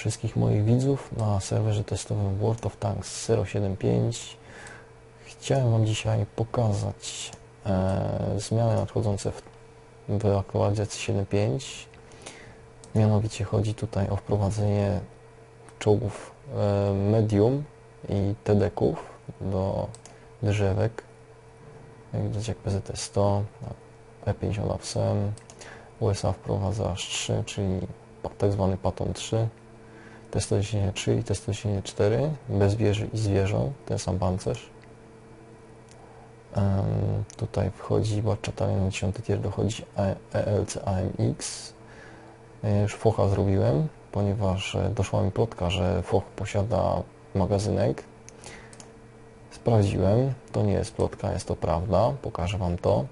wszystkich moich widzów na serwerze testowym World of Tanks 075. Chciałem Wam dzisiaj pokazać e, zmiany nadchodzące w, w aktualizacji 7.5. Mianowicie chodzi tutaj o wprowadzenie czołgów e, medium i TD-ków do drzewek. Jak widać jak PZT-100, P50 APSM, USA wprowadza aż 3, czyli tak zwany Paton 3, T-103 i T-104 bez wieży i z wieżą, ten sam pancerz. Um, tutaj wchodzi Batchatalion 10 tier, dochodzi ELC AMX. E, już Focha zrobiłem, ponieważ e, doszła mi plotka, że Foch posiada magazynek. Sprawdziłem, to nie jest plotka, jest to prawda, pokażę Wam to.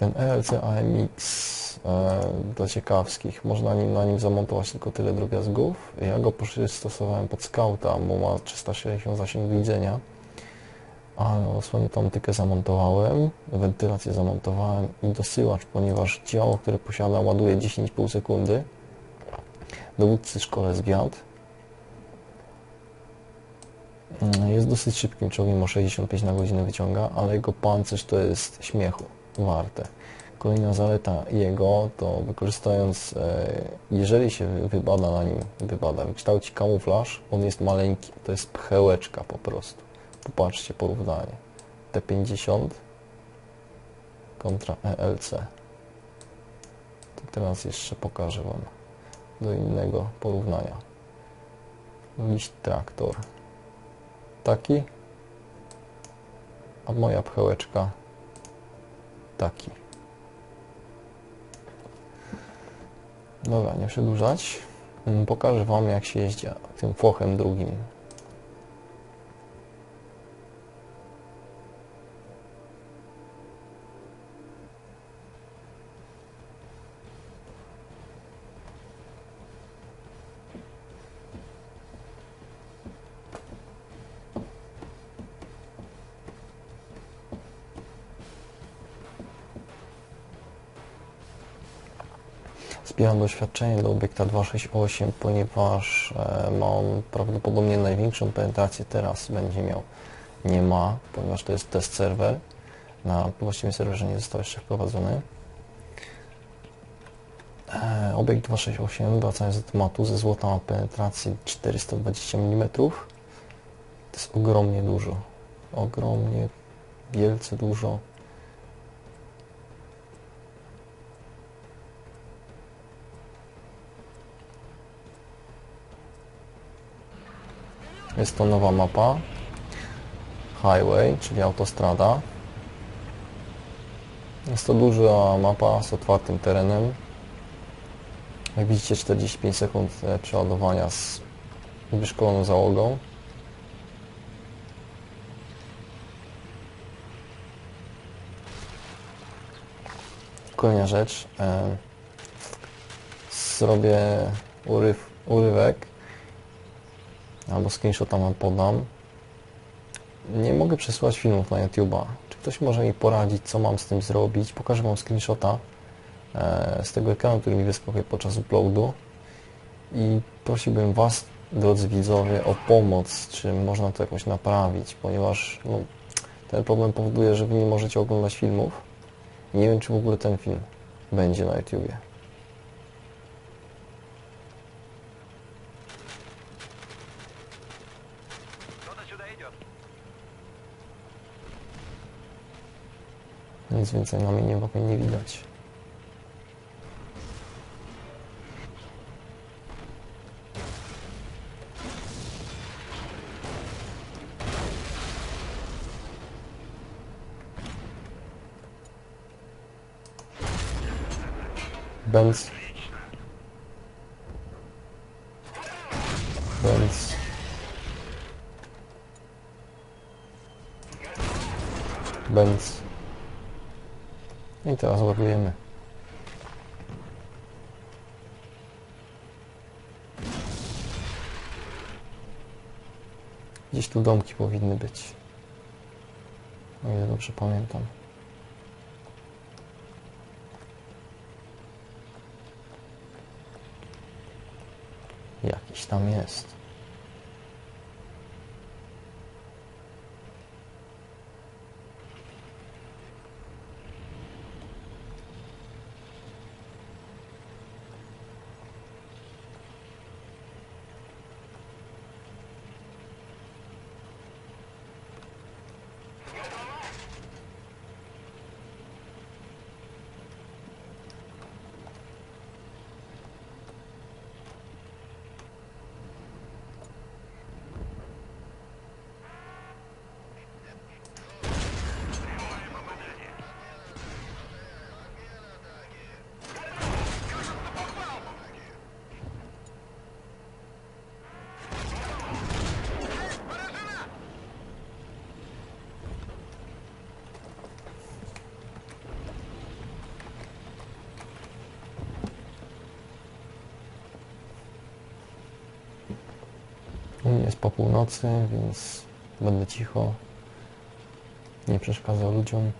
Ten ELC AMX e, dla ciekawskich, można nim, na nim zamontować tylko tyle drobiazgów. Ja go stosowałem pod skauta, bo ma 360 zasięg widzenia. A osłonę tam tykę zamontowałem, wentylację zamontowałem i dosyłacz, ponieważ działo, które posiada ładuje 10,5 sekundy. Dowódcy szkole zwiat. Jest dosyć szybkim czołgiem, o 65 na godzinę wyciąga, ale jego pancerz to jest śmiechu warte. Kolejna zaleta jego to wykorzystując, e, jeżeli się wybada na nim, wybada, wykształci kamuflaż, on jest maleńki, to jest pchełeczka po prostu. Popatrzcie porównanie. T50 kontra ELC. To teraz jeszcze pokażę Wam do innego porównania. Liść traktor. Taki, a moja pchełeczka taki. Dobra, nie przedłużać. Mm, pokażę Wam jak się jeździ tym fochem drugim. Zbieram doświadczenie do obiekta 268, ponieważ e, mam prawdopodobnie największą penetrację teraz będzie miał. Nie ma, ponieważ to jest test serwer. Na właściwym serwerze nie został jeszcze wprowadzony. E, obiekt 268, wracając do tematu, ze złota ma penetrację 420 mm. To jest ogromnie dużo. Ogromnie, wielce dużo. Jest to nowa mapa. Highway, czyli autostrada. Jest to duża mapa z otwartym terenem. Jak widzicie 45 sekund e, przeładowania z wyszkoloną załogą. Kolejna rzecz. E, zrobię uryw, urywek albo screenshota wam podam. Nie mogę przesłać filmów na YouTube'a. Czy ktoś może mi poradzić, co mam z tym zrobić? Pokażę wam screenshota e, z tego ekranu, który mi wyskakuje podczas uploadu i prosiłbym was, drodzy widzowie, o pomoc, czy można to jakoś naprawić, ponieważ no, ten problem powoduje, że wy nie możecie oglądać filmów. Nie wiem, czy w ogóle ten film będzie na YouTubie. Nic więcej na mnie wokół nie widać. Benz. Benz. Benz. I teraz ładujemy. Gdzieś tu domki powinny być. O ile dobrze pamiętam. Jakiś tam jest. U mnie jest po północy, więc będę cicho. Nie przeszkadzał ludziom.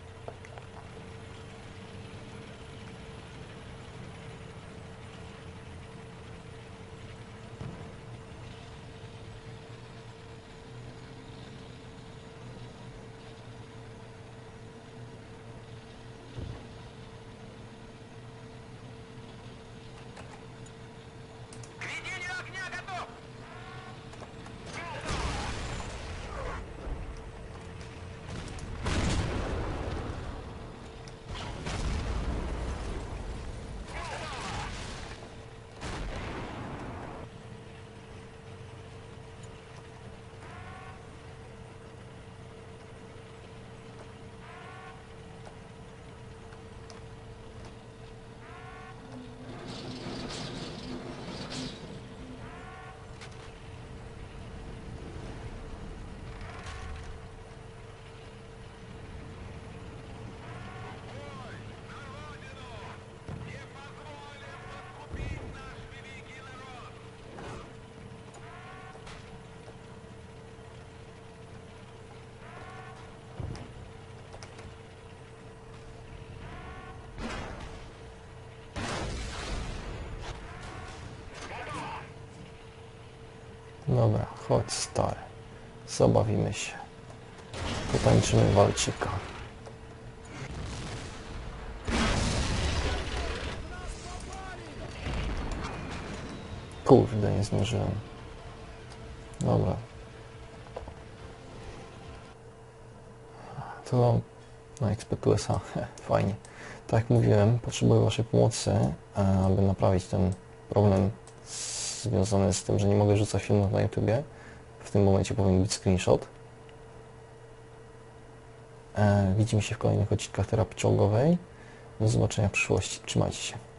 Dobra, chodź stary. Zabawimy się. Potańczymy walczyka. Kurde, nie zdążyłem. Dobra. To na XP USA. Fajnie. Tak jak mówiłem, potrzebuję Waszej pomocy, e, aby naprawić ten problem z- związany z tym, że nie mogę rzucać filmów na YouTubie. W tym momencie powinien być screenshot. E, widzimy się w kolejnych odcinkach terapii ciągowej. Do zobaczenia w przyszłości. Trzymajcie się.